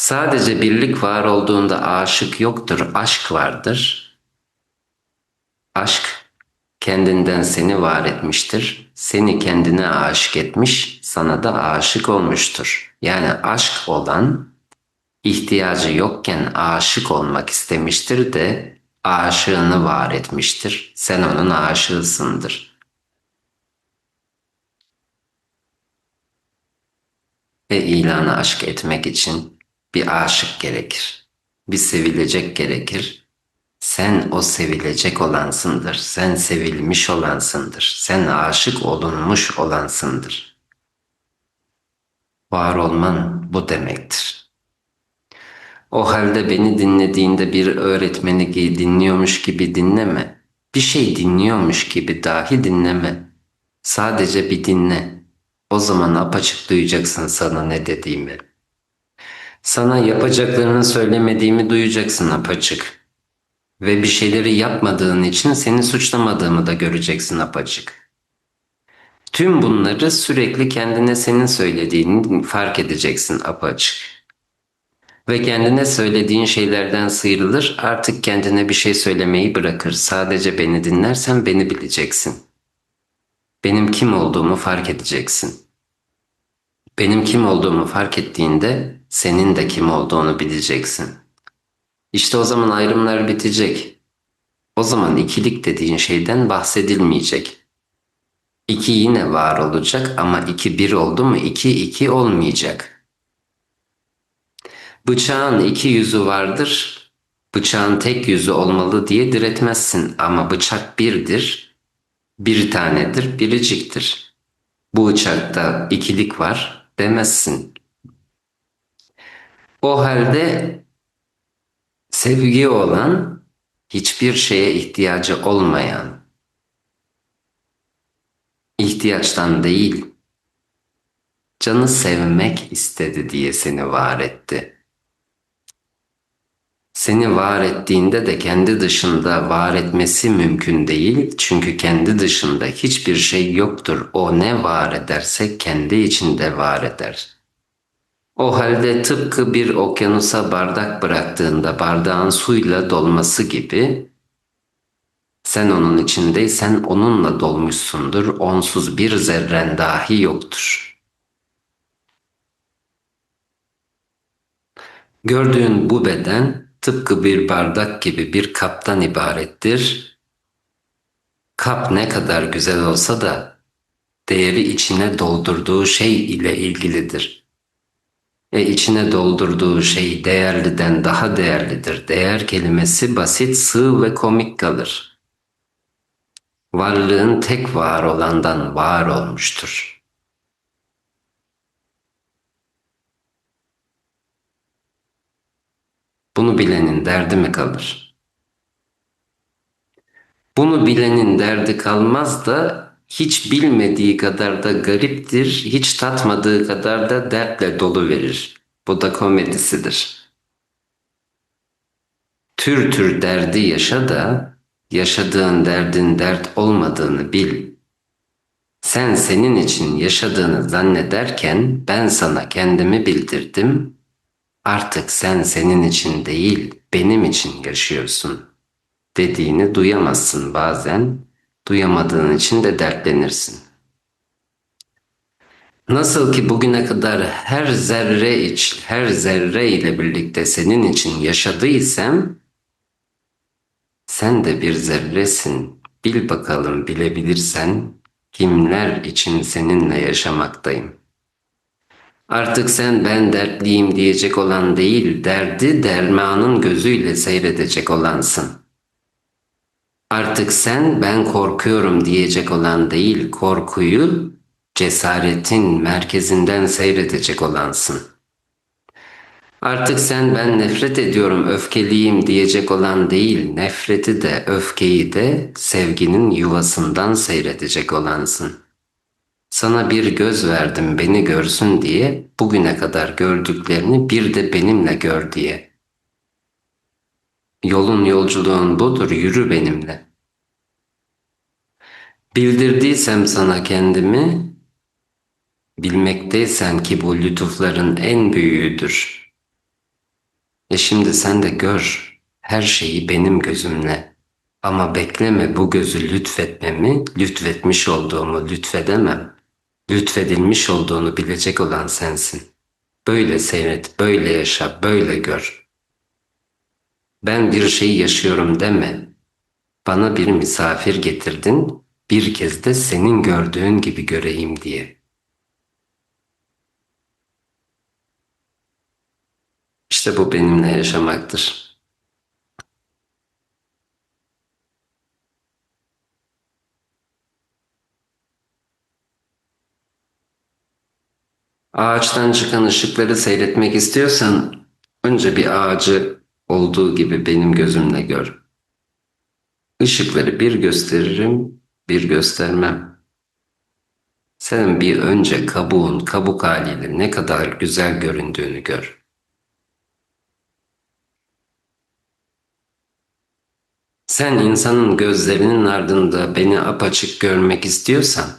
Sadece birlik var olduğunda aşık yoktur, aşk vardır. Aşk kendinden seni var etmiştir. Seni kendine aşık etmiş, sana da aşık olmuştur. Yani aşk olan ihtiyacı yokken aşık olmak istemiştir de aşığını var etmiştir. Sen onun aşığısındır. Ve ilanı aşk etmek için bir aşık gerekir. Bir sevilecek gerekir. Sen o sevilecek olansındır. Sen sevilmiş olansındır. Sen aşık olunmuş olansındır. Var olman bu demektir. O halde beni dinlediğinde bir öğretmeni dinliyormuş gibi dinleme. Bir şey dinliyormuş gibi dahi dinleme. Sadece bir dinle. O zaman apaçık duyacaksın sana ne dediğimi. Sana yapacaklarını söylemediğimi duyacaksın apaçık. Ve bir şeyleri yapmadığın için seni suçlamadığımı da göreceksin apaçık. Tüm bunları sürekli kendine senin söylediğini fark edeceksin apaçık. Ve kendine söylediğin şeylerden sıyrılır, artık kendine bir şey söylemeyi bırakır. Sadece beni dinlersen beni bileceksin. Benim kim olduğumu fark edeceksin. Benim kim olduğumu fark ettiğinde senin de kim olduğunu bileceksin. İşte o zaman ayrımlar bitecek. O zaman ikilik dediğin şeyden bahsedilmeyecek. İki yine var olacak ama iki bir oldu mu iki iki olmayacak. Bıçağın iki yüzü vardır. Bıçağın tek yüzü olmalı diye diretmezsin ama bıçak birdir. Bir tanedir, biriciktir. Bu bıçakta ikilik var demezsin. O halde sevgi olan, hiçbir şeye ihtiyacı olmayan, ihtiyaçtan değil, canı sevmek istedi diye seni var etti. Seni var ettiğinde de kendi dışında var etmesi mümkün değil. Çünkü kendi dışında hiçbir şey yoktur. O ne var ederse kendi içinde var eder. O halde tıpkı bir okyanusa bardak bıraktığında bardağın suyla dolması gibi sen onun içindeysen onunla dolmuşsundur. Onsuz bir zerren dahi yoktur. Gördüğün bu beden tıpkı bir bardak gibi bir kaptan ibarettir. Kap ne kadar güzel olsa da değeri içine doldurduğu şey ile ilgilidir. E içine doldurduğu şey değerliden daha değerlidir. Değer kelimesi basit, sığ ve komik kalır. Varlığın tek var olandan var olmuştur.'' Bunu bilenin derdi mi kalır? Bunu bilenin derdi kalmaz da hiç bilmediği kadar da gariptir, hiç tatmadığı kadar da dertle dolu verir. Bu da komedisidir. Tür tür derdi yaşa da yaşadığın derdin dert olmadığını bil. Sen senin için yaşadığını zannederken ben sana kendimi bildirdim, artık sen senin için değil benim için yaşıyorsun dediğini duyamazsın bazen. Duyamadığın için de dertlenirsin. Nasıl ki bugüne kadar her zerre iç, her zerre ile birlikte senin için yaşadıysam, sen de bir zerresin. Bil bakalım bilebilirsen kimler için seninle yaşamaktayım.'' Artık sen ben dertliyim diyecek olan değil, derdi dermanın gözüyle seyredecek olansın. Artık sen ben korkuyorum diyecek olan değil, korkuyu cesaretin merkezinden seyredecek olansın. Artık sen ben nefret ediyorum, öfkeliyim diyecek olan değil, nefreti de öfkeyi de sevginin yuvasından seyredecek olansın.'' Sana bir göz verdim beni görsün diye, bugüne kadar gördüklerini bir de benimle gör diye. Yolun yolculuğun budur, yürü benimle. Bildirdiysem sana kendimi, bilmekteysen ki bu lütufların en büyüğüdür. E şimdi sen de gör her şeyi benim gözümle. Ama bekleme bu gözü lütfetmemi, lütfetmiş olduğumu lütfedemem. Lütfedilmiş olduğunu bilecek olan sensin. Böyle seyret, böyle yaşa, böyle gör. Ben bir şey yaşıyorum deme. Bana bir misafir getirdin, bir kez de senin gördüğün gibi göreyim diye. İşte bu benimle yaşamaktır. Ağaçtan çıkan ışıkları seyretmek istiyorsan önce bir ağacı olduğu gibi benim gözümle gör. Işıkları bir gösteririm, bir göstermem. Sen bir önce kabuğun kabuk haliyle ne kadar güzel göründüğünü gör. Sen insanın gözlerinin ardında beni apaçık görmek istiyorsan,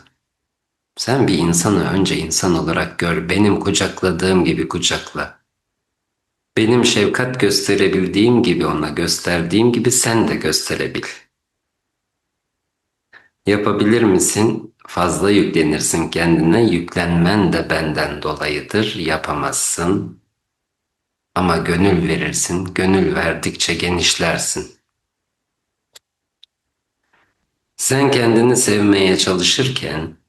sen bir insanı önce insan olarak gör, benim kucakladığım gibi kucakla. Benim şefkat gösterebildiğim gibi ona gösterdiğim gibi sen de gösterebil. Yapabilir misin? Fazla yüklenirsin kendine, yüklenmen de benden dolayıdır, yapamazsın. Ama gönül verirsin, gönül verdikçe genişlersin. Sen kendini sevmeye çalışırken,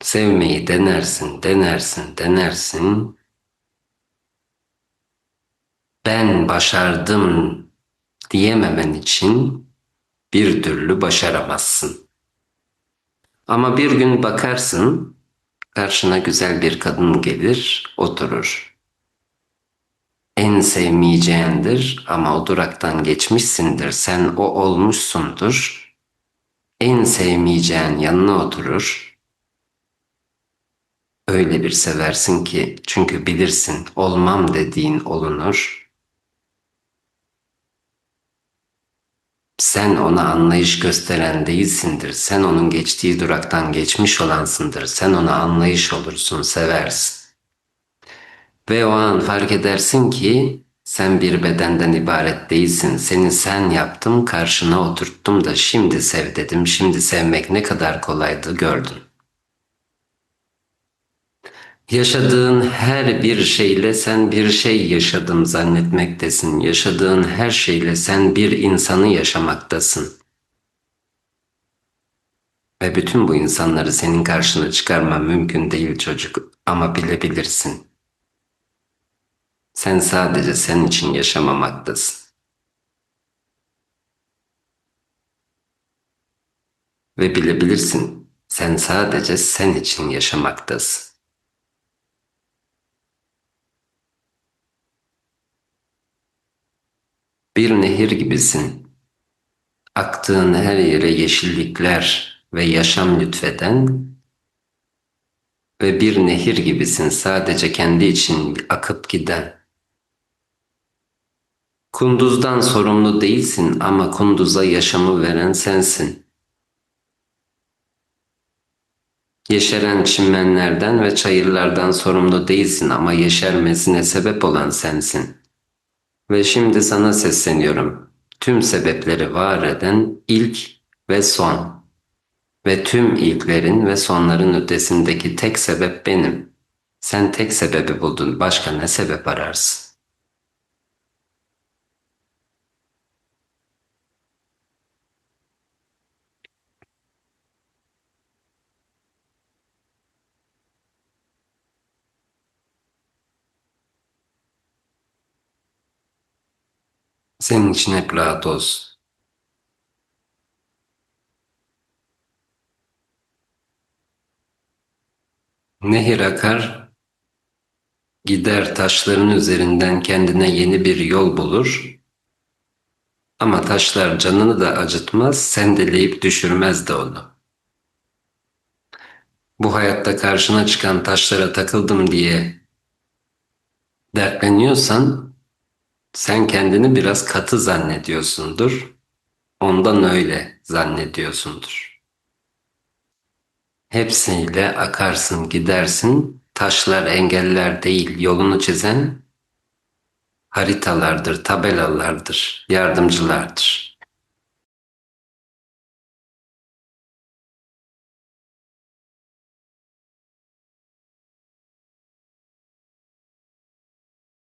sevmeyi denersin, denersin, denersin. Ben başardım diyememen için bir türlü başaramazsın. Ama bir gün bakarsın, karşına güzel bir kadın gelir, oturur. En sevmeyeceğindir ama o duraktan geçmişsindir, sen o olmuşsundur. En sevmeyeceğin yanına oturur. Öyle bir seversin ki çünkü bilirsin olmam dediğin olunur. Sen ona anlayış gösteren değilsindir. Sen onun geçtiği duraktan geçmiş olansındır. Sen ona anlayış olursun, seversin. Ve o an fark edersin ki sen bir bedenden ibaret değilsin. Seni sen yaptım, karşına oturttum da şimdi sev dedim. Şimdi sevmek ne kadar kolaydı gördün. Yaşadığın her bir şeyle sen bir şey yaşadım zannetmektesin. Yaşadığın her şeyle sen bir insanı yaşamaktasın. Ve bütün bu insanları senin karşına çıkarman mümkün değil çocuk ama bilebilirsin. Sen sadece sen için yaşamamaktasın. Ve bilebilirsin sen sadece sen için yaşamaktasın. Bir nehir gibisin. Aktığın her yere yeşillikler ve yaşam lütfeden ve bir nehir gibisin sadece kendi için akıp giden. Kunduzdan sorumlu değilsin ama kunduza yaşamı veren sensin. Yeşeren çimenlerden ve çayırlardan sorumlu değilsin ama yeşermesine sebep olan sensin. Ve şimdi sana sesleniyorum. Tüm sebepleri var eden ilk ve son. Ve tüm ilklerin ve sonların ötesindeki tek sebep benim. Sen tek sebebi buldun. Başka ne sebep ararsın? Senin için hep rahat olsun. Nehir akar, gider taşların üzerinden kendine yeni bir yol bulur. Ama taşlar canını da acıtmaz, sendeleyip düşürmez de onu. Bu hayatta karşına çıkan taşlara takıldım diye dertleniyorsan sen kendini biraz katı zannediyorsundur. Ondan öyle zannediyorsundur. Hepsiyle akarsın gidersin, Taşlar engeller değil, yolunu çizen haritalardır, tabelalardır, yardımcılardır.